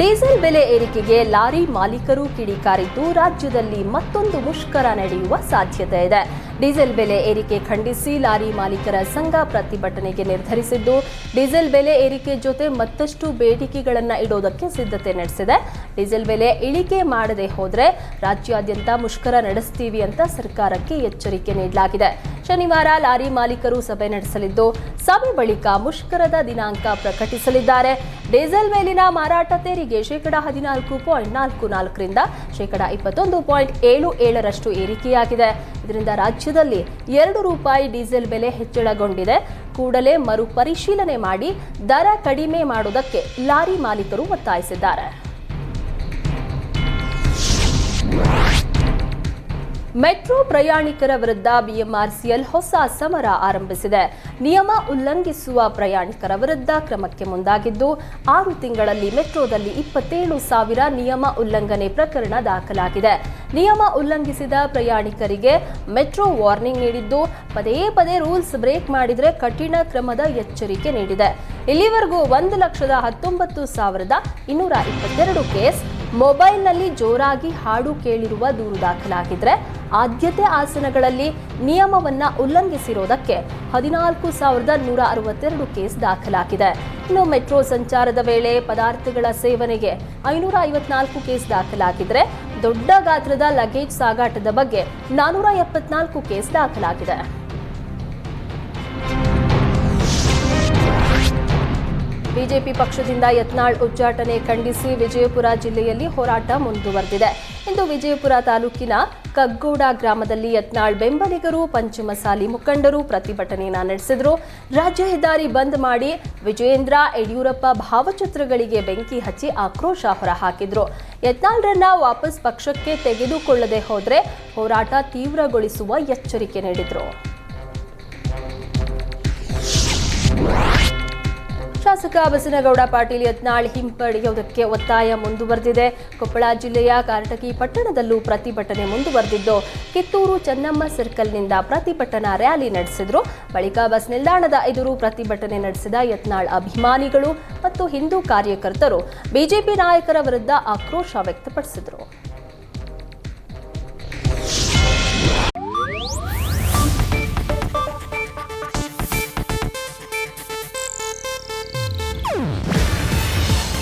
Diesel ಬೆಲೆ ಏರಿಕೆಗೆ lorry ಮಾಲೀಕರು ಕಿಡಿಕಾರಿದ್ದು ರಾಜ್ಯದಲ್ಲಿ ಮತ್ತೊಂದು ಮುಷ್ಕರ ನಡೆಯುವ ಸಾಧ್ಯತೆ ಇದೆ. ಡೀಸೆಲ್ ಬೆಲೆ ಏರಿಕೆ ಖಂಡಿಸಿ ಲಾರಿ ಮಾಲೀಕರ ಸಂಘ ಪ್ರತಿಭಟನೆಗೆ ನಿರ್ಧರಿಸಿದ್ದು, ಡೀಸೆಲ್ ಬೆಲೆ ಏರಿಕೆ ಜೊತೆ ಮತ್ತಷ್ಟು ಬೇಡಿಕೆಗಳನ್ನು ಇಡೋದಕ್ಕೆ ಸಿದ್ಧತೆ ನಡೆಸಿದೆ. ಡೀಸೆಲ್ ಬೆಲೆ ಇಳಿಕೆ ಮಾಡದೆ ಹೋದರೆ ರಾಜ್ಯಾದ್ಯಂತ ಮುಷ್ಕರ ನಡೆಸ್ತೀವಿ ಅಂತ ಸರ್ಕಾರಕ್ಕೆ ಎಚ್ಚರಿಕೆ ನೀಡಲಾಗಿದೆ. ಶನಿವಾರ ಲಾರಿ ಮಾಲೀಕರು ಸಭೆ ನಡೆಸಲಿದ್ದು, ಸಭೆ ಬಳಿಕ ಮುಷ್ಕರದ ದಿನಾಂಕ ಪ್ರಕಟಿಸಲಿದ್ದಾರೆ. ಡೀಸೆಲ್ ಮೇಲಿನ ಮಾರಾಟ ತೆರಿಗೆ ಶೇಕಡಾ ಹದಿನಾಲ್ಕು ಪಾಯಿಂಟ್ ನಾಲ್ಕು ನಾಲ್ಕರಿಂದ ಶೇಕಡಾ ಇಪ್ಪತ್ತೊಂದು ಪಾಯಿಂಟ್ ಏಳು ಏಳರಷ್ಟು ಏರಿಕೆಯಾಗಿದೆ. ಇದರಿಂದ ರಾಜ್ಯದಲ್ಲಿ ಎರಡು ರೂಪಾಯಿ ಡೀಸೆಲ್ ಬೆಲೆ ಹೆಚ್ಚಳಗೊಂಡಿದೆ. ಕೂಡಲೇ ಮರುಪರಿಶೀಲನೆ ಮಾಡಿ ದರ ಕಡಿಮೆ ಮಾಡುವುದಕ್ಕೆ ಲಾರಿ ಮಾಲೀಕರು ಒತ್ತಾಯಿಸಿದ್ದಾರೆ. ಮೆಟ್ರೋ ಪ್ರಯಾಣಿಕರ ವಿರುದ್ಧ ಬಿಎಂಆರ್ಸಿಎಲ್ ಹೊಸ ಸಮರ ಆರಂಭಿಸಿದೆ. ನಿಯಮ ಉಲ್ಲಂಘಿಸುವ ಪ್ರಯಾಣಿಕರ ವಿರುದ್ಧ ಕ್ರಮಕ್ಕೆ ಮುಂದಾಗಿದ್ದು, ಆರು ತಿಂಗಳಲ್ಲಿ ಮೆಟ್ರೋದಲ್ಲಿ ಇಪ್ಪತ್ತೇಳು ಸಾವಿರ ನಿಯಮ ಉಲ್ಲಂಘನೆ ಪ್ರಕರಣ ದಾಖಲಾಗಿದೆ. ನಿಯಮ ಉಲ್ಲಂಘಿಸಿದ ಪ್ರಯಾಣಿಕರಿಗೆ ಮೆಟ್ರೋ ವಾರ್ನಿಂಗ್ ನೀಡಿದ್ದು, ಪದೇ ಪದೇ ರೂಲ್ಸ್ ಬ್ರೇಕ್ ಮಾಡಿದರೆ ಕಠಿಣ ಕ್ರಮದ ಎಚ್ಚರಿಕೆ ನೀಡಿದೆ. ಇಲ್ಲಿವರೆಗೂ ಒಂದು ಲಕ್ಷದ ಹತ್ತೊಂಬತ್ತು ಸಾವಿರದ ಇನ್ನೂರ ಇಪ್ಪತ್ತೆರಡು ಕೇಸ್ ಮೊಬೈಲ್ನಲ್ಲಿ ಜೋರಾಗಿ ಹಾಡು ಕೇಳಿರುವ ದೂರು ದಾಖಲಾಗಿದ್ರೆ ಆದ್ಯತೆ ಆಸನಗಳಲ್ಲಿ ನಿಯಮವನ್ನ ಉಲ್ಲಂಘಿಸಿರೋದಕ್ಕೆ ಹದಿನಾಲ್ಕು ಸಾವಿರದ ನೂರ ಅರವತ್ತೆರಡು ಕೇಸ್ ದಾಖಲಾಗಿದೆ. ಇನ್ನು ಮೆಟ್ರೋ ಸಂಚಾರದ ವೇಳೆ ಪದಾರ್ಥಗಳ ಸೇವನೆಗೆ ಐನೂರ ಐವತ್ನಾಲ್ಕು ಕೇಸ್ ದಾಖಲಾಗಿದ್ರೆ ದೊಡ್ಡ ಗಾತ್ರದ ಲಗೇಜ್ ಸಾಗಾಟದ ಬಗ್ಗೆ ನಾನೂರ ಎಪ್ಪತ್ನಾಲ್ಕು ಕೇಸ್ ದಾಖಲಾಗಿದೆ. ಬಿಜೆಪಿ ಪಕ್ಷದಿಂದ ಯತ್ನಾಳ್ ಉಚ್ಚಾಟನೆ ಖಂಡಿಸಿ ವಿಜಯಪುರ ಜಿಲ್ಲೆಯಲ್ಲಿ ಹೋರಾಟ ಮುಂದುವರೆದಿದೆ. ಇಂದು ವಿಜಯಪುರ ತಾಲೂಕಿನ ಕಗ್ಗೋಡ ಗ್ರಾಮದಲ್ಲಿ ಯತ್ನಾಳ್ ಬೆಂಬಲಿಗರು, ಪಂಚಮಸಾಲಿ ಮುಖಂಡರು ಪ್ರತಿಭಟನೆಯನ್ನು ನಡೆಸಿದರು. ರಾಜ್ಯ ಹೆದ್ದಾರಿ ಬಂದ್ ಮಾಡಿ ವಿಜಯೇಂದ್ರ, ಯಡಿಯೂರಪ್ಪ ಭಾವಚಿತ್ರಗಳಿಗೆ ಬೆಂಕಿ ಹಚ್ಚಿ ಆಕ್ರೋಶ ಹೊರಹಾಕಿದ್ರು. ಯತ್ನಾಳ್ರನ್ನ ವಾಪಸ್ ಪಕ್ಷಕ್ಕೆ ತೆಗೆದುಕೊಳ್ಳದೆ ಹೋದ್ರೆ ಹೋರಾಟ ತೀವ್ರಗೊಳಿಸುವ ಎಚ್ಚರಿಕೆ ನೀಡಿದ್ರು. ಶಾಸಕ ಬಸನಗೌಡ ಪಾಟೀಲ್ ಯತ್ನಾಳ್ ಹಿಂಪಡೆಯುವುದಕ್ಕೆ ಒತ್ತಾಯ ಮುಂದುವರೆದಿದೆ. ಕೊಪ್ಪಳ ಜಿಲ್ಲೆಯ ಕಾರಟಗಿ ಪಟ್ಟಣದಲ್ಲೂ ಪ್ರತಿಭಟನೆ ಮುಂದುವರೆದಿದ್ದು, ಕಿತ್ತೂರು ಚೆನ್ನಮ್ಮ ಸರ್ಕಲ್ನಿಂದ ಪ್ರತಿಭಟನಾ ರ್ಯಾಲಿ ನಡೆಸಿದ್ರು. ಬಳಿಕ ಬಸ್ ನಿಲ್ದಾಣದ ಎದುರು ಪ್ರತಿಭಟನೆ ನಡೆಸಿದ ಯತ್ನಾಳ್ ಅಭಿಮಾನಿಗಳು ಮತ್ತು ಹಿಂದೂ ಕಾರ್ಯಕರ್ತರು. ಬಿಜೆಪಿ ನಾಯಕರ ವಿರುದ್ಧ ಆಕ್ರೋಶ ವ್ಯಕ್ತಪಡಿಸಿದರು.